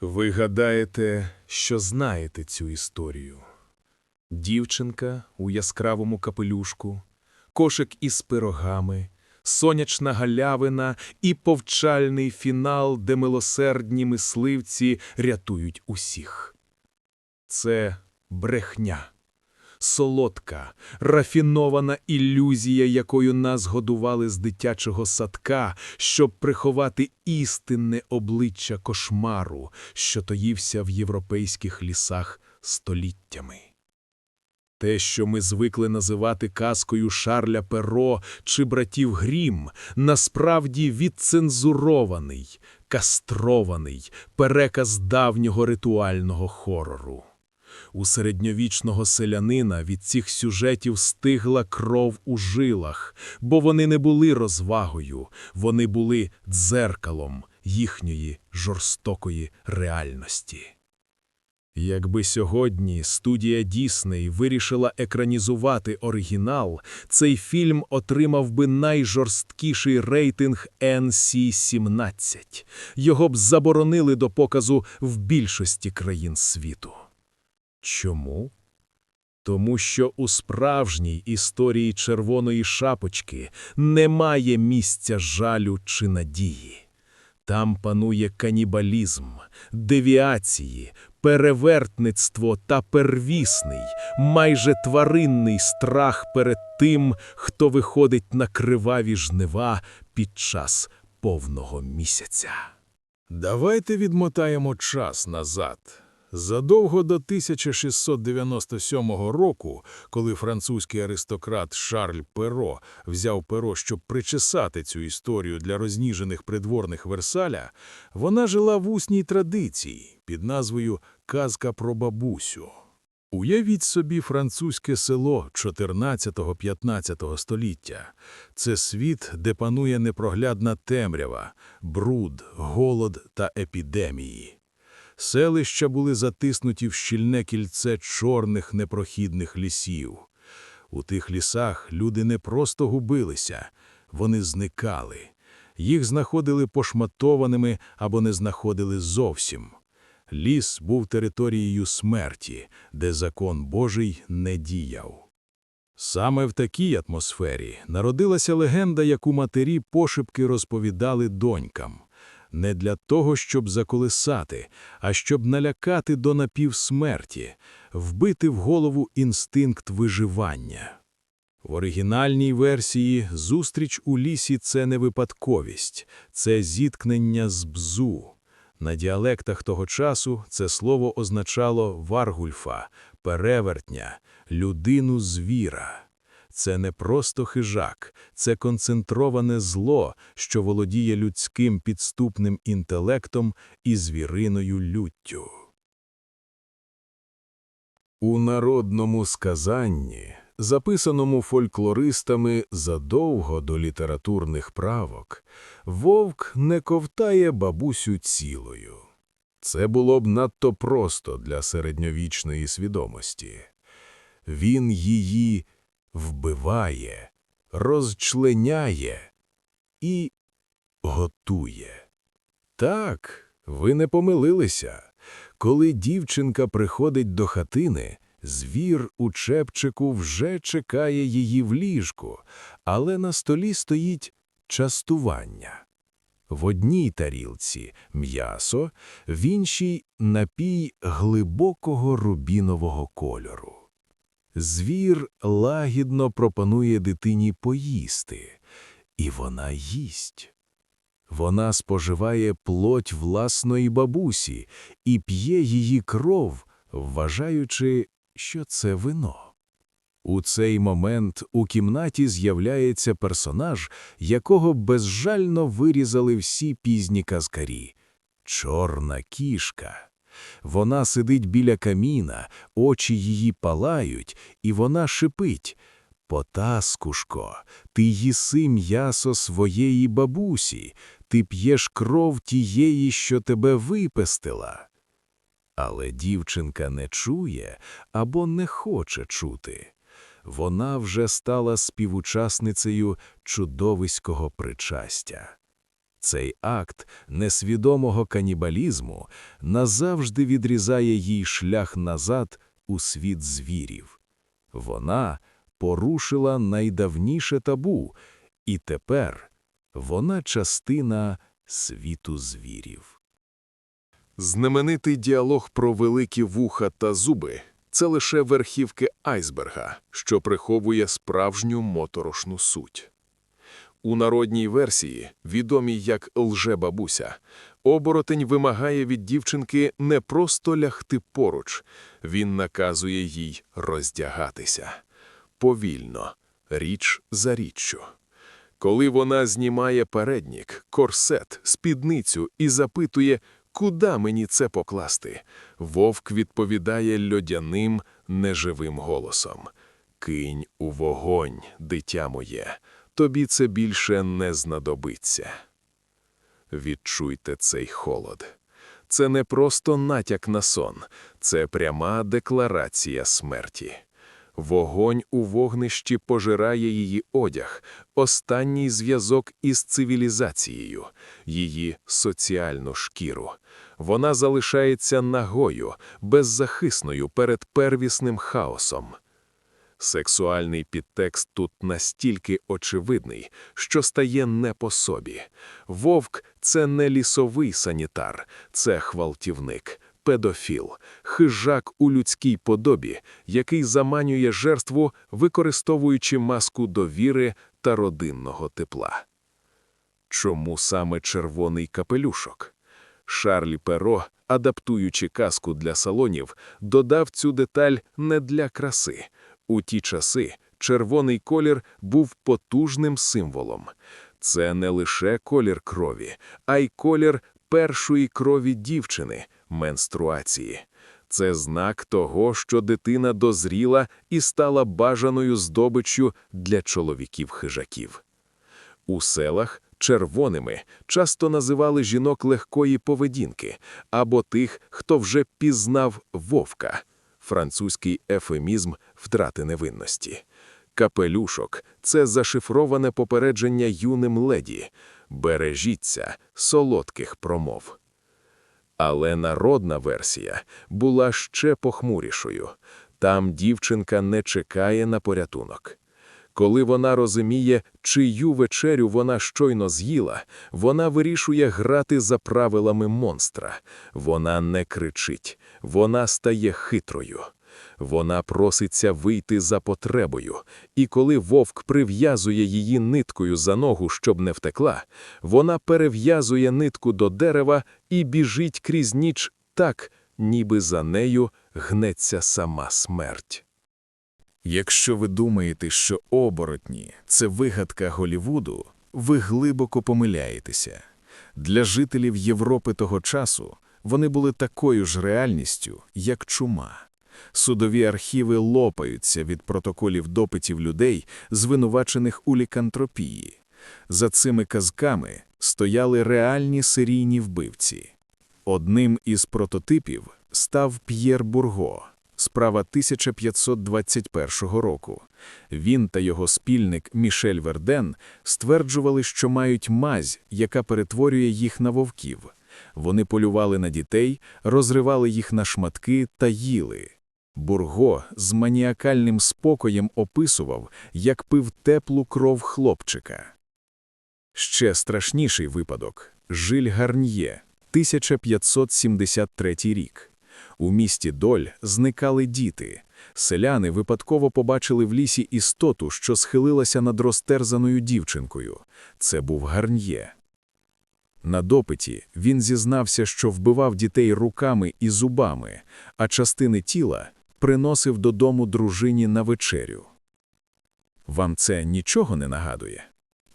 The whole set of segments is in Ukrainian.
Ви гадаєте, що знаєте цю історію? Дівчинка у яскравому капелюшку, кошик із пирогами, сонячна галявина і повчальний фінал, де милосердні мисливці рятують усіх. Це брехня. Солодка, рафінована ілюзія, якою нас годували з дитячого садка, щоб приховати істинне обличчя кошмару, що тоївся в європейських лісах століттями. Те, що ми звикли називати казкою Шарля Перо чи братів Грім, насправді відцензурований, кастрований переказ давнього ритуального хорору. У середньовічного селянина від цих сюжетів стигла кров у жилах, бо вони не були розвагою, вони були дзеркалом їхньої жорстокої реальності. Якби сьогодні студія Дісней вирішила екранізувати оригінал, цей фільм отримав би найжорсткіший рейтинг NC-17. Його б заборонили до показу в більшості країн світу. Чому? Тому що у справжній історії червоної шапочки немає місця жалю чи надії. Там панує канібалізм, девіації, перевертництво та первісний, майже тваринний страх перед тим, хто виходить на криваві жнива під час повного місяця. Давайте відмотаємо час назад. Задовго до 1697 року, коли французький аристократ Шарль Перо взяв перо, щоб причесати цю історію для розніжених придворних Версаля, вона жила в усній традиції під назвою «Казка про бабусю». Уявіть собі французьке село 14-15 століття. Це світ, де панує непроглядна темрява, бруд, голод та епідемії. Селища були затиснуті в щільне кільце чорних непрохідних лісів. У тих лісах люди не просто губилися, вони зникали. Їх знаходили пошматованими або не знаходили зовсім. Ліс був територією смерті, де закон Божий не діяв. Саме в такій атмосфері народилася легенда, яку матері пошепки розповідали донькам. Не для того, щоб заколисати, а щоб налякати до напівсмерті, вбити в голову інстинкт виживання. В оригінальній версії зустріч у лісі – це не випадковість, це зіткнення з бзу. На діалектах того часу це слово означало варгульфа, перевертня, людину-звіра. Це не просто хижак, це концентроване зло, що володіє людським підступним інтелектом і звіриною люттю. У народному сказанні, записаному фольклористами задовго до літературних правок, вовк не ковтає бабусю цілою. Це було б надто просто для середньовічної свідомості. Він її вбиває, розчленяє і готує. Так, ви не помилилися. Коли дівчинка приходить до хатини, звір у чепчику вже чекає її в ліжку, але на столі стоїть частування. В одній тарілці м'ясо, в іншій напій глибокого рубінового кольору. Звір лагідно пропонує дитині поїсти, і вона їсть. Вона споживає плоть власної бабусі і п'є її кров, вважаючи, що це вино. У цей момент у кімнаті з'являється персонаж, якого безжально вирізали всі пізні казкарі – чорна кішка. Вона сидить біля каміна, очі її палають, і вона шипить. Потаскушко, ти їси м'ясо своєї бабусі, ти п'єш кров тієї, що тебе випестила. Але дівчинка не чує або не хоче чути. Вона вже стала співучасницею чудовиського причастя. Цей акт несвідомого канібалізму назавжди відрізає їй шлях назад у світ звірів. Вона порушила найдавніше табу, і тепер вона частина світу звірів. Знаменитий діалог про великі вуха та зуби – це лише верхівки айсберга, що приховує справжню моторошну суть. У народній версії, відомій як «Лже-бабуся», оборотень вимагає від дівчинки не просто лягти поруч, він наказує їй роздягатися. Повільно, річ за річчю. Коли вона знімає переднік, корсет, спідницю і запитує, куди мені це покласти, вовк відповідає льодяним, неживим голосом. «Кинь у вогонь, дитя моє, тобі це більше не знадобиться». Відчуйте цей холод. Це не просто натяк на сон, це пряма декларація смерті. Вогонь у вогнищі пожирає її одяг, останній зв'язок із цивілізацією, її соціальну шкіру. Вона залишається нагою, беззахисною перед первісним хаосом. Сексуальний підтекст тут настільки очевидний, що стає не по собі. Вовк – це не лісовий санітар, це хвалтівник, педофіл, хижак у людській подобі, який заманює жертву, використовуючи маску довіри та родинного тепла. Чому саме червоний капелюшок? Шарлі Перо, адаптуючи казку для салонів, додав цю деталь не для краси. У ті часи червоний колір був потужним символом. Це не лише колір крові, а й колір першої крові дівчини – менструації. Це знак того, що дитина дозріла і стала бажаною здобиччю для чоловіків-хижаків. У селах червоними часто називали жінок легкої поведінки або тих, хто вже пізнав вовка – французький ефемізм втрати невинності. Капелюшок – це зашифроване попередження юним леді «бережіться солодких промов». Але народна версія була ще похмурішою. Там дівчинка не чекає на порятунок. Коли вона розуміє, чию вечерю вона щойно з'їла, вона вирішує грати за правилами монстра. Вона не кричить, вона стає хитрою. Вона проситься вийти за потребою, і коли вовк прив'язує її ниткою за ногу, щоб не втекла, вона перев'язує нитку до дерева і біжить крізь ніч так, ніби за нею гнеться сама смерть. Якщо ви думаєте, що оборотні – це вигадка Голівуду, ви глибоко помиляєтеся. Для жителів Європи того часу вони були такою ж реальністю, як чума. Судові архіви лопаються від протоколів допитів людей, звинувачених у лікантропії. За цими казками стояли реальні серійні вбивці. Одним із прототипів став П'єр Бурго, справа 1521 року. Він та його спільник Мішель Верден стверджували, що мають мазь, яка перетворює їх на вовків. Вони полювали на дітей, розривали їх на шматки та їли. Бурго з маніакальним спокоєм описував, як пив теплу кров хлопчика. Ще страшніший випадок – Жиль Гарньє, 1573 рік. У місті Доль зникали діти. Селяни випадково побачили в лісі істоту, що схилилася над розтерзаною дівчинкою. Це був Гарньє. На допиті він зізнався, що вбивав дітей руками і зубами, а частини тіла приносив додому дружині на вечерю. Вам це нічого не нагадує?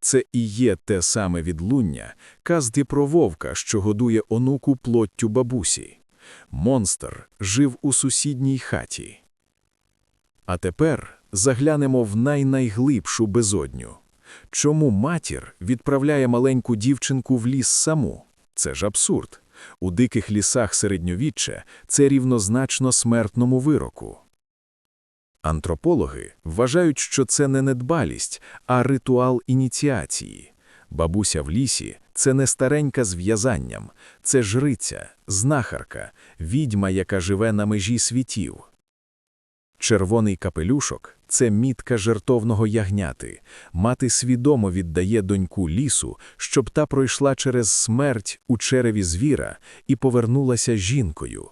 Це і є те саме відлуння, казки про вовка, що годує онуку плоттю бабусі. Монстр жив у сусідній хаті. А тепер заглянемо в найнайглибшу безодню. Чому матір відправляє маленьку дівчинку в ліс саму? Це ж абсурд. У диких лісах середньовіччя це рівнозначно смертному вироку. Антропологи вважають, що це не недбалість, а ритуал ініціації. Бабуся в лісі – Це не старенька з в'язанням, це жриця, знахарка, відьма, яка живе на межі світів. Червоний капелюшок – це мітка жертовного ягняти. Мати свідомо віддає доньку лісу, щоб та пройшла через смерть у череві звіра і повернулася жінкою.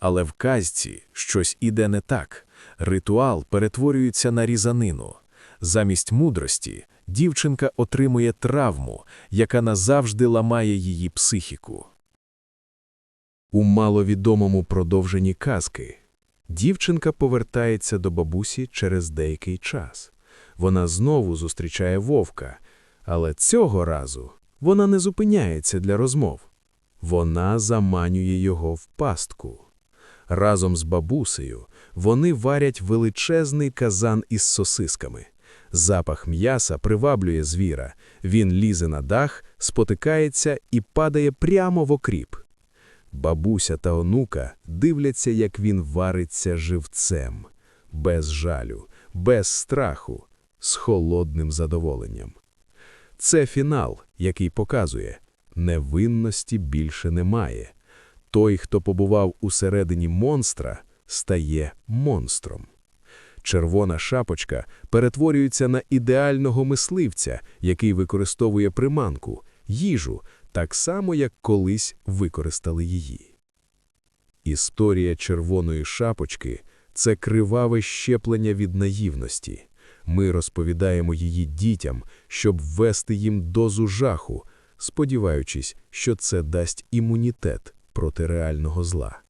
Але в казці щось іде не так. Ритуал перетворюється на різанину. Замість мудрості дівчинка отримує травму, яка назавжди ламає її психіку. У маловідомому продовженні казки дівчинка повертається до бабусі через деякий час. Вона знову зустрічає вовка, але цього разу вона не зупиняється для розмов. Вона заманює його в пастку. Разом з бабусею вони варять величезний казан із сосисками. Запах м'яса приваблює звіра. Він лізе на дах, спотикається і падає прямо в окріп. Бабуся та онука дивляться, як він вариться живцем, без жалю, без страху, з холодним задоволенням. Це фінал, який показує, невинності більше немає. Той, хто побував усередині монстра, стає монстром. Червона шапочка перетворюється на ідеального мисливця, який використовує приманку, їжу, так само, як колись використали її. Історія червоної шапочки – це криваве щеплення від наївності. Ми розповідаємо її дітям, щоб ввести їм дозу жаху, сподіваючись, що це дасть імунітет проти реального зла.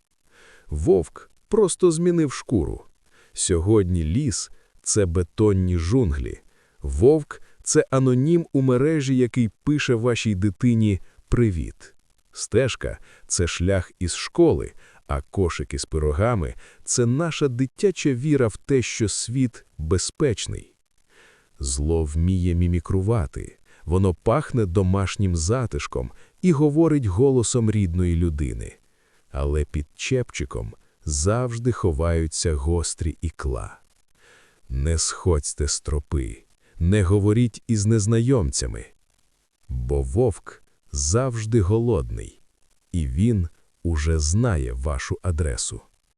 Вовк просто змінив шкуру. Сьогодні ліс – це бетонні джунглі. Вовк – це анонім у мережі, який пише вашій дитині «Привіт». Стежка – це шлях із школи, а кошики з пирогами – це наша дитяча віра в те, що світ безпечний. Зло вміє мімікрувати, воно пахне домашнім затишком і говорить голосом рідної людини. Але під чепчиком завжди ховаються гострі ікла. Не сходьте з тропи, не говоріть із незнайомцями, бо вовк завжди голодний, і він уже знає вашу адресу.